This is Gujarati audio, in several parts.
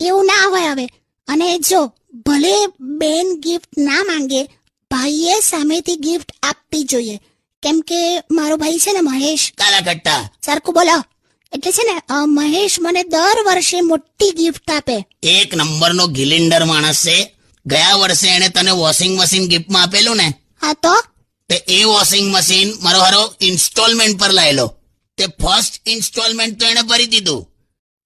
એવું ના હોય હવે. અને જો ભલે બેન ગિફ્ટ ના માંગે ભાઈએ સામેથી ગિફ્ટ આપવી જોઈએ. કેમ કે મારો ભાઈ છે ને મહેશ. કાલાકટ્ટા સરખું બોલો. એટલે છે ને અ, મહેશ મને દર વર્ષે મોટી ગિફ્ટ આપે. એક નંબરનો ગિલિન્ડર માણસ છે. ગયા વર્ષે એને તને વોશિંગ મશીન ગિફ્ટમાં આપેલું ને? હા તો? તે એ વોશિંગ મશીન મારો હારો ઇન્સ્ટોલમેન્ટ પર લાયેલો. તે ફર્સ્ટ ઇન્સ્ટોલમેન્ટ તો એને ભરી દીધું.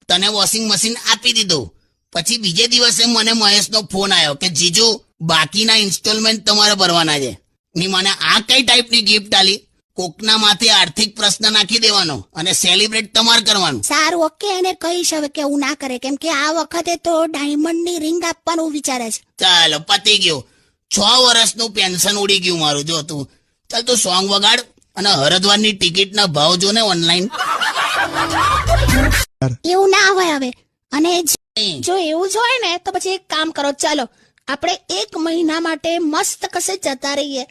તને વોશિંગ મશીન આપી દીધું. પછી બીજે દિવસે મને મહેશનો ફોન આવ્યો કે જીજુ બાકીના ઇન્સ્ટોલમેન્ટ તમારે ભરવાના છે. ની મને આ કઈ ટાઈપની ગિફ્ટ આલી? કોકના માથે આર્થિક પ્રશ્ન નાખી દેવાનો અને સેલિબ્રેટ તમારે કરવાનું. સારું ઓકે એને કહીશ હવે કે હું ના કરે કેમ કે આ વખતે તો ડાયમંડની રિંગ આપવાનું વિચારે છે. ચાલો પતી ગયો. છ વર્ષનું પેન્શન ઉડી ગયું મારું જો તું. ચાલ તું સોંગ વગાડ અને હરદ્વારની ટિકિટના ભાવ જો ને ઓનલાઈન એવું ના હોય હવે. અને જો એવું જ હોય ને તો પછી એક કામ કરો ચાલો. આપણે એક મહિના માટે મસ્ત કસે જતા રહીએ.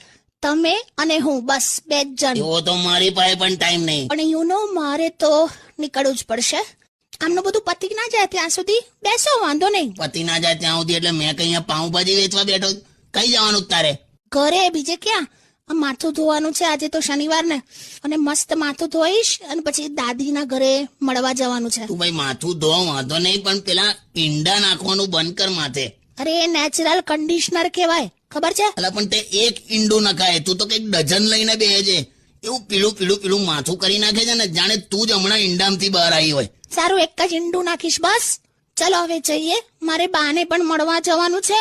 તમે અને હું બસ બે જ જણ. એવો તો મારી પાસે પણ ટાઈમ નહીં. પણ યુ નો મારે તો નીકળવું જ પડશે. આમનું બધું પતી ના જાય ત્યાં સુધી બેસો વાંધો નહીં. પતિ ના જાય ત્યાં સુધી એટલે મેં કઈ પાઉં ભાજી વેચવા બેઠો કઈ જવાનું તારે? ઘરે બીજે ક્યાં? માથું ધોવાનું છે આજે તો શનિવાર ને અને મસ્ત માથું ધોઈશ અને પછી દાદીના ઘરે મળવા જવાનું છે. તું ભાઈ માથું ધો વાંધો નહીં પણ પેલા ઈંડા નાખવાનું બંધ કર માથે. અરે એ નેચરલ કન્ડિશનર કહેવાય. ખબર છે? અલા પણ તે એક ઈંડું નખાય. તું તો કંઈક ડઝન લઈને બે છે એવું પીળું પીળું પીળું માથું કરી નાખે છે ને જાણે તું જ હમણાં ઈંડામથી બહાર આવી હોય. સારું એક જ ઈંડું નાખીશ બસ. ચલો હવે જઈએ. મારે બાને પણ મળવા જવાનું છે.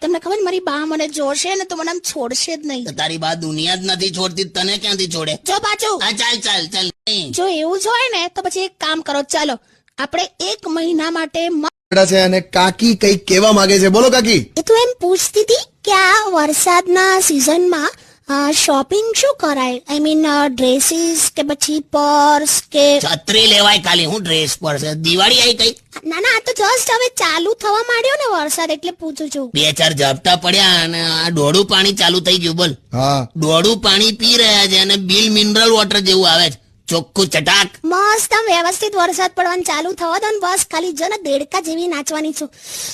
તમને ખબર મારી બા મને જોશે ને તો મને આમ છોડશે જ નહીં. તો તારી બા દુનિયા જ નથી છોડતી તને ક્યાંથી છોડે? જો પાછું આ ચાલ ચાલ ચાલ નહીં. જો એવું જ હોય ને તો પછી એક કામ કરો ચાલો. આપણે એક મહિના માટે મ- છે અને કાકી કઈ કેવા માંગે છે? બોલો કાકી. એ તો એમ પૂછતી હતી કે આ વરસાદના સિઝનમાં શોપિંગ શું કરાય આઈ મીન ડ્રેસીસ કે પછી પર્સ કે છત્રી લેવાય ખાલી હું ડ્રેસ પર્સ દિવાળી આવી ગઈ ના ના આ તો જસ્ટ હવે ચાલુ થવા માંડ્યો ને વરસાદ એટલે પૂછું છું. બે ચાર ઝાપટા પડ્યા અને આ ડોડું પાણી ચાલુ થઈ ગયું બોલ. હા. ડોડું પાણી પી રહ્યા છે અને બિલ મિનરલ વોટર જેવું આવે છે. ચોખ્ખું ચટાક. મસ્ત આમ વ્યવસ્થિત વરસાદ પડવાનું ચાલુ થવા દો ને બસ ખાલી જો ને દેડકા જેવી નાચવાની છું.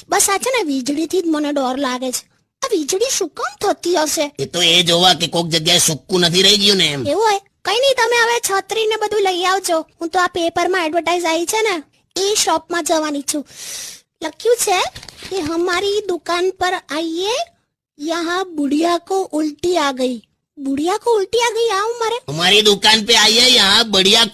બસ આ છે ને વીજળીથી જ મને ડર લાગે છે. વીજળી શું કામ થતી હશે? એ તો એ જોવા કે કોક જગ્યાએ સુક્કું નથી રહી ગયું ને એમ. એવું હોય? કઈ નહીં તમે હવે છત્રી ને બધું લઈ આવજો. હું તો આ પેપરમાં એડવર્ટાઇઝ આવી છે ને એ શોપમાં જવાની છું. લખ્યું છે કે અમારી દુકાન પર આઈએ યહાં બુડિયા કો ઉલટી આ ગઈ. બુડિયા કો ઉલટી આ गई यहाँ हमारे અમારી દુકાન पे આઈએ है यहाँ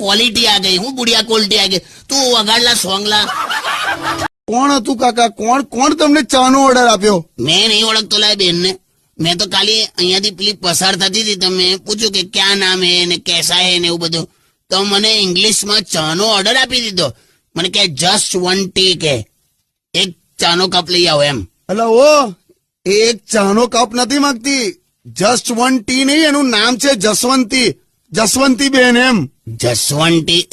ક્વોલિટી આ ગઈ. હું બુડિયા કો को આ आ તું વગાડલા वगाड़ला सोंगला કોણ હતું કાકા? કોણ કોણ તમને ચાનો ઓર્ડર આપ્યો? મેં નહીં ઓળખતો લાય બેન ને મેં તો ખાલી અહીંયાથી પેલી પસાર થતી હતી તમે પૂછ્યું કે ક્યાં નામ હે ને કેસા હે ને એવું બધું. તો મને ઇંગ્લિશમાં ચાનો ઓર્ડર આપી દીધો. મને કે જસ્ટ વન ટી કે એક ચાનો કપ લઈ આવો એમ. હલો ઓ એક ચાનો કપ નથી માંગતી. જસ્ટ વન ટી નહીં એનું નામ છે જસવંતી. જસવંતી બેન એમ. જસવંતી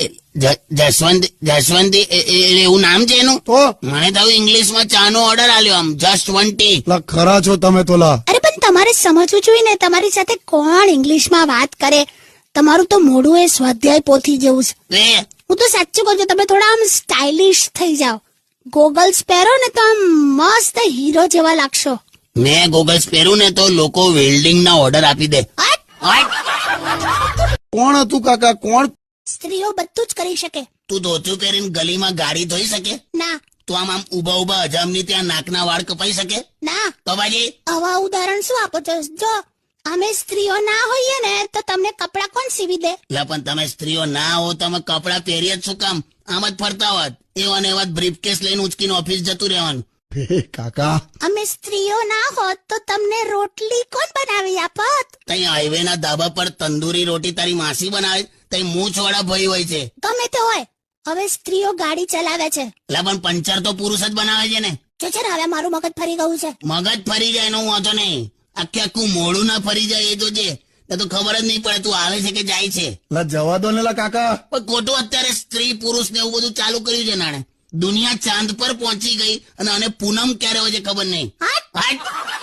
જસવંત જસવંતી એ- એ- એ- એવું નામ છે એનું? તો? મને થયું ઇંગ્લિશમાં ચાનો ઓર્ડર આલ્યો આમ જસ્ટ વન ટી ખરા છો તમે તો લા. અરે પણ તમારે સમજવું જોઈએ ને તમારી સાથે કોણ ઇંગ્લિશમાં વાત કરે? તમારું તો મોઢું એ સ્વાધ્યાય પોથી જેવું છે. હું તો સાચું કહું છું તમે થોડા આમ સ્ટાઇલિશ થઈ જાઓ. ગોગલ્સ પહેરો ને તો આમ મસ્ત હીરો જેવા લાગશો. મેં ગોગલ્સ પહેરું ને તો લોકો વેલ્ડિંગ ના ઓર્ડર આપી દે! કોણ હતું કાકા? કોણ સ્ત્રીઓ બધું જ કરી શકે. તું ધોતું પહેરીને ગલીમાં ગાડી ધોઈ શકે? ના. તું આમ આમ ઊભા ઊભા અજામની ત્યાં નાકના વાળ કપાઈ શકે? ના. તો બાજી? આવા ઉદાહરણ શું આપો છો? જો અમે સ્ત્રીઓ ના હોઈએ ને તો તમને કપડા કોણ સીવી દે? એટલે પણ તમે સ્ત્રીઓ ના હો તમે કપડા પહેરીએ જ શું કામ? આમ જ ફરતા હોત. એવા ને એવા બ્રીફકેસ લઈને ઉચકીને ઓફિસ જતું રહેવાનું. કાકા. અમે સ્ત્રીઓ ના હોત તો તમને રોટલી કોણ બનાવી આપત? તઈ હાઈવે ના ધાબા પર તંદૂરી રોટી તારી માસી બનાવે? તઈ મૂછ વાળા ભાઈ હોય છે. ગમે તે હોય. હવે સ્ત્રીઓ ગાડી ચલાવે છે. એટલે પણ પંચર તો પુરુષ જ બનાવે છે ને. જો છે ને હવે મારું મગજ ફરી ગયું છે. મગજ ફરી જાય એનો વાંધો નહીં. આખે આખું મોડું ના ફરી જાય એ જોજે ને તો ખબર જ નહીં પડે તું આવે છે કે જાય છે. લા જવા દો ને લા કાકા. પણ ખોટું અત્યારે સ્ત્રી પુરુષ ને એવું બધું ચાલુ કર્યું છે નાણે. દુનિયા ચાંદ પર પહોંચી ગઈ અને આને પૂનમ ક્યારે હોય છે ખબર નહીં. હટ! હટ!